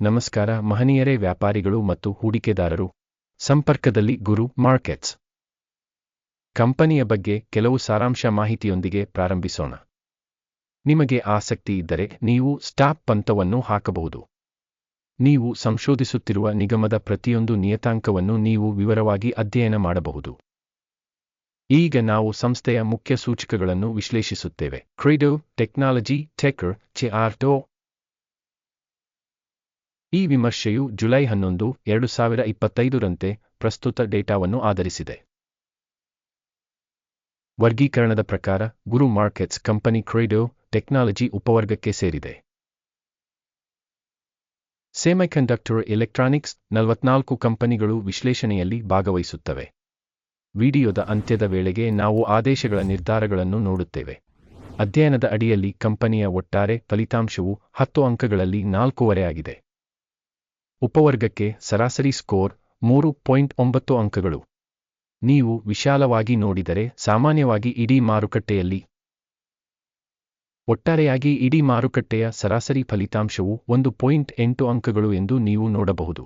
ನಮಸ್ಕಾರ ಮಹನೀಯರೇ ವ್ಯಾಪಾರಿಗಳು ಮತ್ತು ಹೂಡಿಕೆದಾರರು. ಸಂಪರ್ಕದಲ್ಲಿ ಗುರು ಮಾರ್ಕೆಟ್ಸ್. ಕಂಪನಿಯ ಬಗ್ಗೆ ಕೆಲವು ಸಾರಾಂಶ ಮಾಹಿತಿಯೊಂದಿಗೆ ಪ್ರಾರಂಭಿಸೋಣ. ನಿಮಗೆ ಆಸಕ್ತಿ ಇದ್ದರೆ ನೀವು ಸ್ಟಾಪ್ ಪಂತವನ್ನು ಹಾಕಬಹುದು. ನೀವು ಸಂಶೋಧಿಸುತ್ತಿರುವ ನಿಗಮದ ಪ್ರತಿಯೊಂದು ನಿಯತಾಂಕವನ್ನು ನೀವು ವಿವರವಾಗಿ ಅಧ್ಯಯನ ಮಾಡಬಹುದು. ಈಗ ನಾವು ಸಂಸ್ಥೆಯ ಮುಖ್ಯ ಸೂಚಕಗಳನ್ನು ವಿಶ್ಲೇಷಿಸುತ್ತೇವೆ. ಕ್ರೀಡೋ ಟೆಕ್ನಾಲಜಿ ಟೆಕರ್ ಚೆಆರ್ಟೋ ಈ ವಿಮರ್ಶೆಯು ಜುಲೈ ಹನ್ನೊಂದು, ಎರಡು ಸಾವಿರ ಇಪ್ಪತ್ತೈದರಂತೆ ಪ್ರಸ್ತುತ ಡೇಟಾವನ್ನು ಆಧರಿಸಿದೆ. ವರ್ಗೀಕರಣದ ಪ್ರಕಾರ, ಗುರು ಮಾರ್ಕೆಟ್ಸ್ ಕಂಪನಿ ಕ್ರೀಡೋ ಟೆಕ್ನಾಲಜಿ ಉಪವರ್ಗಕ್ಕೆ ಸೇರಿದೆ. ಸೆಮಿಕಂಡಕ್ಟರ್ ಎಲೆಕ್ಟ್ರಾನಿಕ್ಸ್ ನಲವತ್ನಾಲ್ಕು ಕಂಪನಿಗಳು ವಿಶ್ಲೇಷಣೆಯಲ್ಲಿ ಭಾಗವಹಿಸುತ್ತವೆ. ವಿಡಿಯೋದ ಅಂತ್ಯದ ವೇಳೆಗೆ ನಾವು ಆದೇಶಗಳ ನಿರ್ಧಾರಗಳನ್ನು ನೋಡುತ್ತೇವೆ. ಅಧ್ಯಯನದ ಅಡಿಯಲ್ಲಿ ಕಂಪನಿಯ ಒಟ್ಟಾರೆ ಫಲಿತಾಂಶವು ಹತ್ತು ಅಂಕಗಳಲ್ಲಿ ನಾಲ್ಕೂವರೆ ಆಗಿದೆ. ಉಪವರ್ಗಕ್ಕೆ ಸರಾಸರಿ ಸ್ಕೋರ್ ಮೂರು ಪಾಯಿಂಟ್ ಒಂಬತ್ತು ಅಂಕಗಳು. ನೀವು ವಿಶಾಲವಾಗಿ ನೋಡಿದರೆ ಸಾಮಾನ್ಯವಾಗಿ ಇಡೀ ಮಾರುಕಟ್ಟೆಯಲ್ಲಿ ಒಟ್ಟಾರೆಯಾಗಿ ಇಡೀ ಮಾರುಕಟ್ಟೆಯ ಸರಾಸರಿ ಫಲಿತಾಂಶವು ಒಂದು ಪಾಯಿಂಟ್ ಎಂಟು ಅಂಕಗಳು ಎಂದು ನೀವು ನೋಡಬಹುದು.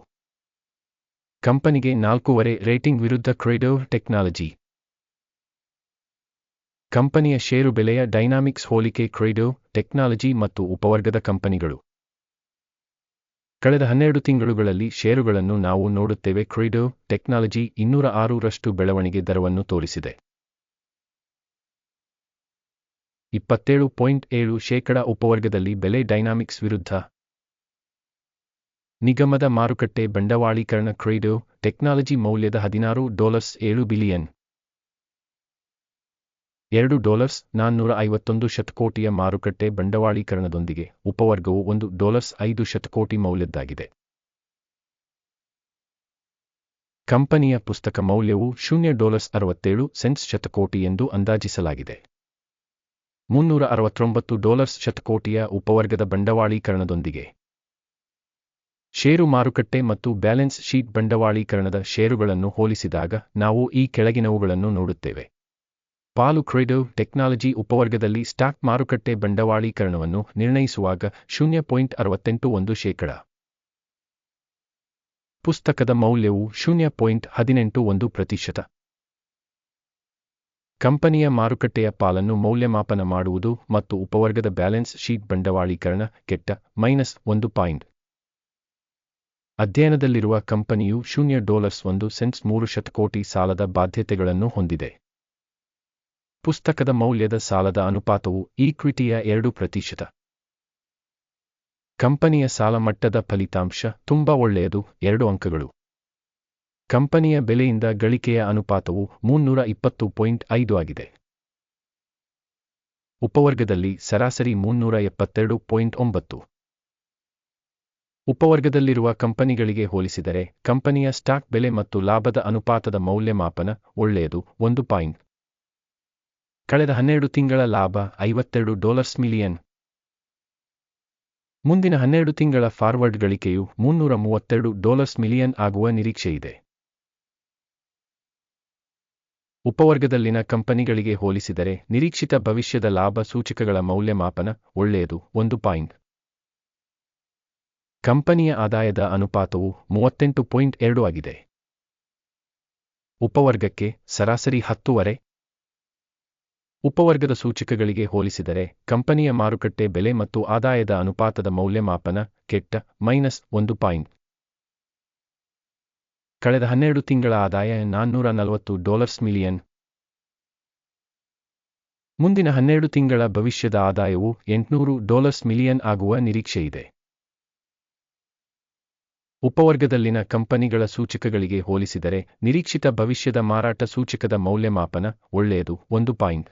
ಕಂಪನಿಗೆ ನಾಲ್ಕೂವರೆ ರೇಟಿಂಗ್ ವಿರುದ್ಧ ಕ್ರೇಡೋ ಟೆಕ್ನಾಲಜಿ. ಕಂಪನಿಯ ಷೇರು ಬೆಲೆಯ ಡೈನಾಮಿಕ್ಸ್ ಹೋಲಿಕೆ ಕ್ರೇಡೋ ಟೆಕ್ನಾಲಜಿ ಮತ್ತು ಉಪವರ್ಗದ ಕಂಪನಿಗಳು. ಕಳೆದ ಹನ್ನೆರಡು ತಿಂಗಳುಗಳಲ್ಲಿ ಷೇರುಗಳನ್ನು ನಾವು ನೋಡುತ್ತೇವೆ. ಕ್ರೀಡೋ ಟೆಕ್ನಾಲಜಿ ಇನ್ನೂರ ಆರರಷ್ಟು ಬೆಳವಣಿಗೆ ದರವನ್ನು ತೋರಿಸಿದೆ. ಇಪ್ಪತ್ತೇಳು ಪಾಯಿಂಟ್ ಏಳು ಶೇಕಡ ಉಪವರ್ಗದಲ್ಲಿ ಬೆಲೆ ಡೈನಾಮಿಕ್ಸ್ ವಿರುದ್ಧ ನಿಗಮದ ಮಾರುಕಟ್ಟೆ ಬಂಡವಾಳೀಕರಣ. ಕ್ರೀಡೋ ಟೆಕ್ನಾಲಜಿ ಮೌಲ್ಯದ ಹದಿನಾರು ಡಾಲರ್ಸ್ ಏಳು ಬಿಲಿಯನ್. ಎರಡು ಡಾಲರ್ಸ್ ನಾನ್ನೂರ ಐವತ್ತೊಂದು ಶತಕೋಟಿಯ ಮಾರುಕಟ್ಟೆ ಬಂಡವಾಳೀಕರಣದೊಂದಿಗೆ ಉಪವರ್ಗವು ಒಂದು ಡಾಲರ್ಸ್ ಐದು ಶತಕೋಟಿ ಮೌಲ್ಯದ್ದಾಗಿದೆ. ಕಂಪನಿಯ ಪುಸ್ತಕ ಮೌಲ್ಯವು ಶೂನ್ಯ ಡಾಲರ್ಸ್ ಅರವತ್ತೇಳು ಸೆನ್ಸ್ ಶತಕೋಟಿ ಎಂದು ಅಂದಾಜಿಸಲಾಗಿದೆ. ಮುನ್ನೂರ ಅರವತ್ತೊಂಬತ್ತು ಡಾಲರ್ಸ್ ಶತಕೋಟಿಯ ಉಪವರ್ಗದ ಬಂಡವಾಳೀಕರಣದೊಂದಿಗೆ ಷೇರು ಮಾರುಕಟ್ಟೆ ಮತ್ತು ಬ್ಯಾಲೆನ್ಸ್ ಶೀಟ್ ಬಂಡವಾಳೀಕರಣದ ಷೇರುಗಳನ್ನು ಹೋಲಿಸಿದಾಗ ನಾವು ಈ ಕೆಳಗಿನವುಗಳನ್ನು ನೋಡುತ್ತೇವೆ. ಪಾಲು ಕ್ರೆಡೋ ಟೆಕ್ನಾಲಜಿ ಉಪವರ್ಗದಲ್ಲಿ ಸ್ಟಾಕ್ ಮಾರುಕಟ್ಟೆ ಬಂಡವಾಳೀಕರಣವನ್ನು ನಿರ್ಣಯಿಸುವಾಗ ಶೂನ್ಯ ಪಾಯಿಂಟ್ ಅರವತ್ತೆಂಟು ಒಂದು ಶೇಕಡ. ಪುಸ್ತಕದ ಮೌಲ್ಯವು ಶೂನ್ಯ ಪಾಯಿಂಟ್ ಹದಿನೆಂಟು ಒಂದು ಪ್ರತಿಶತ. ಕಂಪನಿಯ ಮಾರುಕಟ್ಟೆಯ ಪಾಲನ್ನು ಮೌಲ್ಯಮಾಪನ ಮಾಡುವುದು ಮತ್ತು ಉಪವರ್ಗದ ಬ್ಯಾಲೆನ್ಸ್ ಶೀಟ್ ಬಂಡವಾಳೀಕರಣ ಕೆಟ್ಟ ಮೈನಸ್ ಒಂದು ಪಾಯಿಂಟ್. ಅಧ್ಯಯನದಲ್ಲಿರುವ ಕಂಪನಿಯು ಶೂನ್ಯ ಡಾಲರ್ಸ್ ಒಂದು ಸೆಂಟ್ಸ್ ಮೂರು ಶತಕೋಟಿ ಸಾಲದ ಬಾಧ್ಯತೆಗಳನ್ನು ಹೊಂದಿದೆ. ಪುಸ್ತಕದ ಮೌಲ್ಯದ ಸಾಲದ ಅನುಪಾತವು ಈಕ್ವಿಟಿಯ ಎರಡು ಪ್ರತಿಶತ. ಕಂಪನಿಯ ಸಾಲ ಮಟ್ಟದ ಫಲಿತಾಂಶ ತುಂಬಾ ಒಳ್ಳೆಯದು, ಎರಡು ಅಂಕಗಳು. ಕಂಪನಿಯ ಬೆಲೆಯಿಂದ ಗಳಿಕೆಯ ಅನುಪಾತವು ಮುನ್ನೂರ ಇಪ್ಪತ್ತು ಪಾಯಿಂಟ್ ಐದು ಆಗಿದೆ. ಉಪವರ್ಗದಲ್ಲಿ ಸರಾಸರಿ ಮುನ್ನೂರ ಎಪ್ಪತ್ತೆರಡು ಪಾಯಿಂಟ್ ಒಂಬತ್ತು. ಉಪವರ್ಗದಲ್ಲಿರುವ ಕಂಪನಿಗಳಿಗೆ ಹೋಲಿಸಿದರೆ, ಕಂಪನಿಯ ಸ್ಟಾಕ್ ಬೆಲೆ ಮತ್ತು ಲಾಭದ ಅನುಪಾತದ ಮೌಲ್ಯಮಾಪನ ಒಳ್ಳೆಯದು, ಒಂದು ಪಾಯಿಂಟ್. ಕಳೆದ ಹನ್ನೆರಡು ತಿಂಗಳ ಲಾಭ ಐವತ್ತೆರಡು ಡಾಲರ್ಸ್ ಮಿಲಿಯನ್. ಮುಂದಿನ ಹನ್ನೆರಡು ತಿಂಗಳ ಫಾರ್ವರ್ಡ್ ಗಳಿಕೆಯು ಮುನ್ನೂರ ಮೂವತ್ತೆರಡು ಡಾಲರ್ಸ್ ಮಿಲಿಯನ್ ಆಗುವ ನಿರೀಕ್ಷೆಯಿದೆ ಉಪವರ್ಗದಲ್ಲಿನ ಕಂಪನಿಗಳಿಗೆ ಹೋಲಿಸಿದರೆ ನಿರೀಕ್ಷಿತ ಭವಿಷ್ಯದ ಲಾಭ ಸೂಚಕಗಳ ಮೌಲ್ಯಮಾಪನ ಒಳ್ಳೆಯದು ಒಂದು ಪಾಯಿಂಟ್. ಕಂಪನಿಯ ಆದಾಯದ ಅನುಪಾತವು ಮೂವತ್ತೆಂಟು ಪಾಯಿಂಟ್ ಎರಡು ಆಗಿದೆ. ಉಪವರ್ಗಕ್ಕೆ ಸರಾಸರಿ ಹತ್ತುವರೆ ಉಪವರ್ಗದ ಸೂಚಕಗಳಿಗೆ ಹೋಲಿಸಿದರೆ, ಕಂಪನಿಯ ಮಾರುಕಟ್ಟೆ ಬೆಲೆ ಮತ್ತು ಆದಾಯದ ಅನುಪಾತದ ಮೌಲ್ಯಮಾಪನ ಕೆಟ್ಟ ಮೈನಸ್ ಒಂದು ಪಾಯಿಂಟ್. ಕಳೆದ ಹನ್ನೆರಡು ತಿಂಗಳ ಆದಾಯ ನಾನ್ನೂರ ನಲವತ್ತು ಡಾಲರ್ಸ್ ಮಿಲಿಯನ್. ಮುಂದಿನ ಹನ್ನೆರಡು ತಿಂಗಳ ಭವಿಷ್ಯದ ಆದಾಯವು ಎಂಟುನೂರು ಡಾಲರ್ಸ್ ಮಿಲಿಯನ್ ಆಗುವ ನಿರೀಕ್ಷೆಯಿದೆ. ಉಪವರ್ಗದಲ್ಲಿನ ಕಂಪನಿಗಳ ಸೂಚಕಗಳಿಗೆ ಹೋಲಿಸಿದರೆ, ನಿರೀಕ್ಷಿತ ಭವಿಷ್ಯದ ಮಾರಾಟ ಸೂಚಕದ ಮೌಲ್ಯಮಾಪನ ಒಳ್ಳೆಯದು ಒಂದು ಪಾಯಿಂಟ್.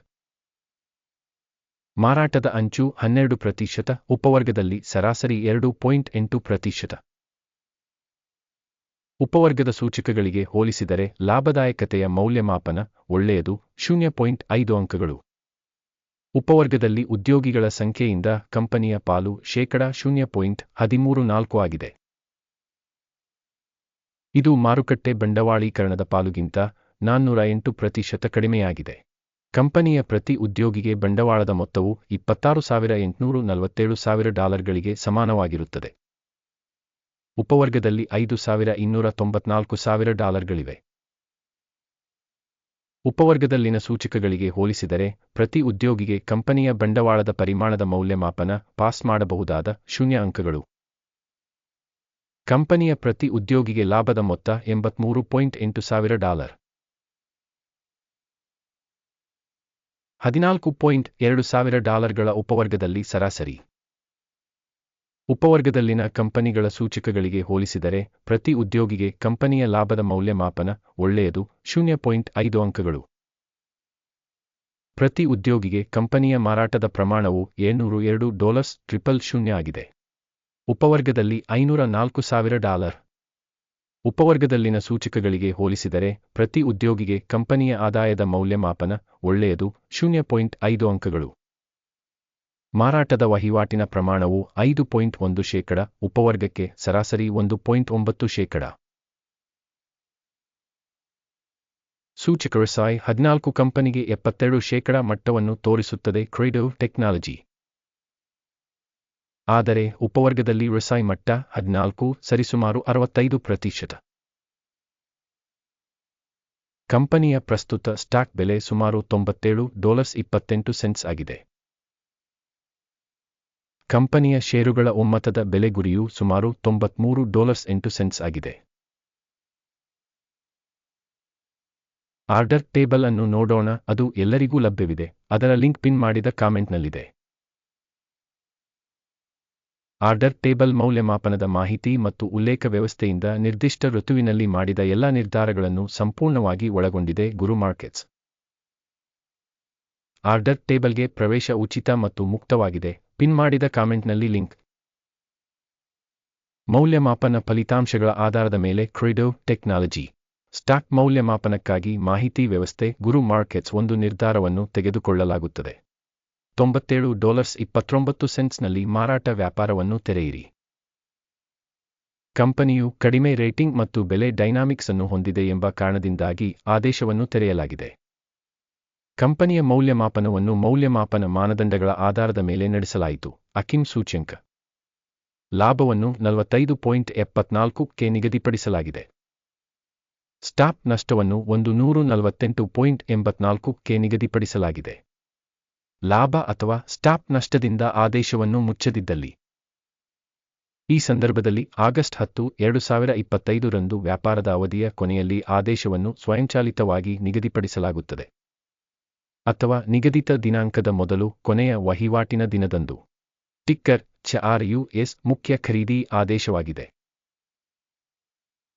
ಮಾರಾಟದ ಅಂಚು ಹನ್ನೆರಡು ಪ್ರತಿಶತ, ಉಪವರ್ಗದಲ್ಲಿ ಸರಾಸರಿ ಎರಡು ಪಾಯಿಂಟ್ ಎಂಟು ಪ್ರತಿಶತ. ಉಪವರ್ಗದ ಸೂಚಕಗಳಿಗೆ ಹೋಲಿಸಿದರೆ ಲಾಭದಾಯಕತೆಯ ಮೌಲ್ಯಮಾಪನ ಒಳ್ಳೆಯದು, ಶೂನ್ಯ ಪಾಯಿಂಟ್ ಐದು ಅಂಕಗಳು. ಉಪವರ್ಗದಲ್ಲಿ ಉದ್ಯೋಗಿಗಳ ಸಂಖ್ಯೆಯಿಂದ ಕಂಪನಿಯ ಪಾಲು ಶೇಕಡ ಶೂನ್ಯ ಪಾಯಿಂಟ್ ಹದಿಮೂರು ನಾಲ್ಕು ಆಗಿದೆ. ಇದು ಮಾರುಕಟ್ಟೆ ಬಂಡವಾಳೀಕರಣದ ಪಾಲುಗಿಂತ ನಾನ್ನೂರ ಎಂಟು ಪ್ರತಿಶತ ಕಡಿಮೆಯಾಗಿದೆ. ಕಂಪನಿಯ ಪ್ರತಿ ಉದ್ಯೋಗಿಗೆ ಬಂಡವಾಳದ ಮೊತ್ತವು ಇಪ್ಪತ್ತಾರು ಸಾವಿರ ಎಂಟುನೂರು ನಲವತ್ತೇಳು ಸಾವಿರ ಡಾಲರ್ಗಳಿಗೆ ಸಮಾನವಾಗಿರುತ್ತದೆ. ಉಪವರ್ಗದಲ್ಲಿ ಐದು ಸಾವಿರ ಇನ್ನೂರ ತೊಂಬತ್ನಾಲ್ಕು ಸಾವಿರ ಡಾಲರ್ಗಳಿವೆ. ಉಪವರ್ಗದಲ್ಲಿನ ಸೂಚಕಗಳಿಗೆ ಹೋಲಿಸಿದರೆ ಪ್ರತಿ ಉದ್ಯೋಗಿಗೆ ಕಂಪನಿಯ ಬಂಡವಾಳದ ಪರಿಮಾಣದ ಮೌಲ್ಯಮಾಪನ ಪಾಸ್ ಮಾಡಬಹುದಾದ ಶೂನ್ಯ ಅಂಕಗಳು. ಕಂಪನಿಯ ಪ್ರತಿ ಉದ್ಯೋಗಿಗೆ ಲಾಭದ ಮೊತ್ತ ಎಂಬತ್ಮೂರು ಪಾಯಿಂಟ್ ಎಂಟು ಸಾವಿರ ಡಾಲರ್. ಹದಿನಾಲ್ಕು ಪಾಯಿಂಟ್ ಎರಡು ಸಾವಿರ ಡಾಲರ್ಗಳ ಉಪವರ್ಗದಲ್ಲಿ ಸರಾಸರಿ. ಉಪವರ್ಗದಲ್ಲಿನ ಕಂಪನಿಗಳ ಸೂಚಕಗಳಿಗೆ ಹೋಲಿಸಿದರೆ ಪ್ರತಿ ಉದ್ಯೋಗಿಗೆ ಕಂಪನಿಯ ಲಾಭದ ಮೌಲ್ಯಮಾಪನ ಒಳ್ಳೆಯದು, ಶೂನ್ಯ ಪಾಯಿಂಟ್ ಅಂಕಗಳು. ಪ್ರತಿ ಉದ್ಯೋಗಿಗೆ ಕಂಪನಿಯ ಮಾರಾಟದ ಪ್ರಮಾಣವು ಏಳ್ನೂರು ಎರಡು ಡಾಲರ್ಸ್ ಟ್ರಿಪಲ್ ಶೂನ್ಯ ಆಗಿದೆ. ಉಪವರ್ಗದಲ್ಲಿ ಐನೂರ ನಾಲ್ಕು ಸಾವಿರ ಡಾಲರ್. ಉಪವರ್ಗದಲ್ಲಿನ ಸೂಚಕಗಳಿಗೆ ಹೋಲಿಸಿದರೆ, ಪ್ರತಿ ಉದ್ಯೋಗಿಗೆ ಕಂಪನಿಯ ಆದಾಯದ ಮೌಲ್ಯಮಾಪನ ಒಳ್ಳೆಯದು, ಶೂನ್ಯ ಪಾಯಿಂಟ್ ಐದು ಅಂಕಗಳು. ಮಾರಾಟದ ವಹಿವಾಟಿನ ಪ್ರಮಾಣವು ಐದು ಪಾಯಿಂಟ್ ಒಂದು ಶೇಕಡ, ಉಪವರ್ಗಕ್ಕೆ ಸರಾಸರಿ ಒಂದು ಪಾಯಿಂಟ್ ಒಂಬತ್ತು ಶೇಕಡ. ಸೂಚಕರು ಸಾಯ್ ಹದಿನಾಲ್ಕು ಕಂಪನಿಗೆ ಎಪ್ಪತ್ತೆರಡು ಶೇಕಡ ಮಟ್ಟವನ್ನು ತೋರಿಸುತ್ತದೆ, ಕ್ರೀಡೋ ಟೆಕ್ನಾಲಜಿ. ಆದರೆ ಉಪವರ್ಗದಲ್ಲಿ ವ್ಯವಸಾಯ ಮಟ್ಟ ಹದಿನಾಲ್ಕು ಸರಿಸುಮಾರು ಅರವತ್ತೈದು ಪ್ರತಿಶತ. ಕಂಪನಿಯ ಪ್ರಸ್ತುತ ಸ್ಟಾಕ್ ಬೆಲೆ ಸುಮಾರು ತೊಂಬತ್ತೇಳು ಡಾಲರ್ಸ್ ಇಪ್ಪತ್ತೆಂಟು ಸೆಂಟ್ಸ್ ಆಗಿದೆ. ಕಂಪನಿಯ ಷೇರುಗಳ ಒಮ್ಮತದ ಬೆಲೆ ಗುರಿಯು ಸುಮಾರು ತೊಂಬತ್ಮೂರು ಡಾಲರ್ಸ್ ಎಂಟು ಸೆಂಟ್ಸ್ ಆಗಿದೆ. ಆರ್ಡರ್ ಟೇಬಲ್ ಅನ್ನು ನೋಡೋಣ, ಅದು ಎಲ್ಲರಿಗೂ ಲಭ್ಯವಿದೆ, ಅದರ ಲಿಂಕ್ ಪಿನ್ ಮಾಡಿದ ಕಾಮೆಂಟ್ನಲ್ಲಿದೆ. ಆರ್ಡರ್ ಟೇಬಲ್ ಮೌಲ್ಯಮಾಪನದ ಮಾಹಿತಿ ಮತ್ತು ಉಲ್ಲೇಖ ವ್ಯವಸ್ಥೆಯಿಂದ ನಿರ್ದಿಷ್ಟ ಋತುವಿನಲ್ಲಿ ಮಾಡಿದ ಎಲ್ಲ ನಿರ್ಧಾರಗಳನ್ನು ಸಂಪೂರ್ಣವಾಗಿ ಒಳಗೊಂಡಿದೆ ಗುರು ಮಾರ್ಕೆಟ್ಸ್. ಆರ್ಡರ್ ಟೇಬಲ್ಗೆ ಪ್ರವೇಶ ಉಚಿತ ಮತ್ತು ಮುಕ್ತವಾಗಿದೆ. ಪಿನ್ ಮಾಡಿದ ಕಾಮೆಂಟ್ನಲ್ಲಿ ಲಿಂಕ್. ಮೌಲ್ಯಮಾಪನ ಫಲಿತಾಂಶಗಳ ಆಧಾರದ ಮೇಲೆ ಕ್ರಿಡೋ ಟೆಕ್ನಾಲಜಿ. ಸ್ಟಾಕ್ ಮೌಲ್ಯಮಾಪನಕ್ಕಾಗಿ ಮಾಹಿತಿ ವ್ಯವಸ್ಥೆ ಗುರು ಮಾರ್ಕೆಟ್ಸ್ ಒಂದು ನಿರ್ಧಾರವನ್ನು ತೆಗೆದುಕೊಳ್ಳಲಾಗುತ್ತದೆ. ತೊಂಬತ್ತೇಳು ಡಾಲರ್ಸ್ ಇಪ್ಪತ್ತೊಂಬತ್ತು ಸೆಂಟ್ಸ್ನಲ್ಲಿ ಮಾರಾಟ ವ್ಯಾಪಾರವನ್ನು ತೆರೆಯಿರಿ. ಕಂಪನಿಯು ಕಡಿಮೆ ರೇಟಿಂಗ್ ಮತ್ತು ಬೆಲೆ ಡೈನಾಮಿಕ್ಸ್ ಅನ್ನು ಹೊಂದಿದೆ ಎಂಬ ಕಾರಣದಿಂದಾಗಿ ಆದೇಶವನ್ನು ತೆರೆಯಲಾಗಿದೆ. ಕಂಪನಿಯ ಮೌಲ್ಯಮಾಪನವನ್ನು ಮೌಲ್ಯಮಾಪನ ಮಾನದಂಡಗಳ ಆಧಾರದ ಮೇಲೆ ನಡೆಸಲಾಯಿತು, ಅಕಿಮ್ ಸೂಚ್ಯಂಕ. ಲಾಭವನ್ನು ನಲವತ್ತೈದು ಪಾಯಿಂಟ್ ಎಪ್ಪತ್ನಾಲ್ಕು ಕೆ ನಿಗದಿಪಡಿಸಲಾಗಿದೆ. ಸ್ಟಾಪ್ ನಷ್ಟವನ್ನು ಒಂದು ನೂರು ನಲವತ್ತೆಂಟು ಪಾಯಿಂಟ್ ಎಂಬತ್ನಾಲ್ಕು ಕೆ ನಿಗದಿಪಡಿಸಲಾಗಿದೆ. ಲಾಭ ಅಥವಾ ಸ್ಟಾಪ್ ನಷ್ಟದಿಂದ ಆದೇಶವನ್ನು ಮುಚ್ಚದಿದ್ದಲ್ಲಿ. ಈ ಸಂದರ್ಭದಲ್ಲಿ ಆಗಸ್ಟ್ ಹತ್ತು, ಎರಡು ಸಾವಿರ ಇಪ್ಪತ್ತೈದರಂದು ವ್ಯಾಪಾರದ ಅವಧಿಯ ಕೊನೆಯಲ್ಲಿ ಆದೇಶವನ್ನು ಸ್ವಯಂಚಾಲಿತವಾಗಿ ನಿಗದಿಪಡಿಸಲಾಗುತ್ತದೆ. ಅಥವಾ ನಿಗದಿತ ದಿನಾಂಕದ ಮೊದಲು ಕೊನೆಯ ವಹಿವಾಟಿನ ದಿನದಂದು. ಟಿಕ್ಕರ್ ಎಸ್ ಮುಖ್ಯ ಖರೀದಿ ಆದೇಶವಾಗಿದೆ.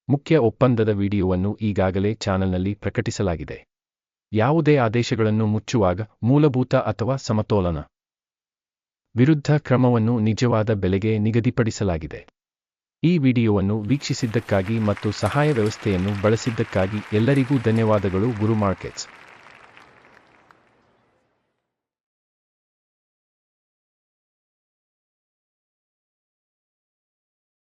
ಮುಖ್ಯ ಒಪ್ಪಂದದ ವಿಡಿಯೋವನ್ನು ಈಗಾಗಲೇ ಚಾನಲ್ನಲ್ಲಿ ಪ್ರಕಟಿಸಲಾಗಿದೆ. ಯಾವುದೇ ಆದೇಶಗಳನ್ನು ಮುಚ್ಚುವಾಗ ಮೂಲಭೂತ ಅಥವಾ ಸಮತೋಲನ ವಿರುದ್ಧ ಕ್ರಮವನ್ನು ನಿಜವಾದ ಬೆಲೆಗೆ ನಿಗದಿಪಡಿಸಲಾಗಿದೆ. ಈ ವಿಡಿಯೋವನ್ನು ವೀಕ್ಷಿಸಿದ್ದಕ್ಕಾಗಿ ಮತ್ತು ಸಹಾಯ ವ್ಯವಸ್ಥೆಯನ್ನು ಬಳಸಿದ್ದಕ್ಕಾಗಿ ಎಲ್ಲರಿಗೂ ಧನ್ಯವಾದಗಳು ಗುರು ಮಾರ್ಕೆಟ್ಸ್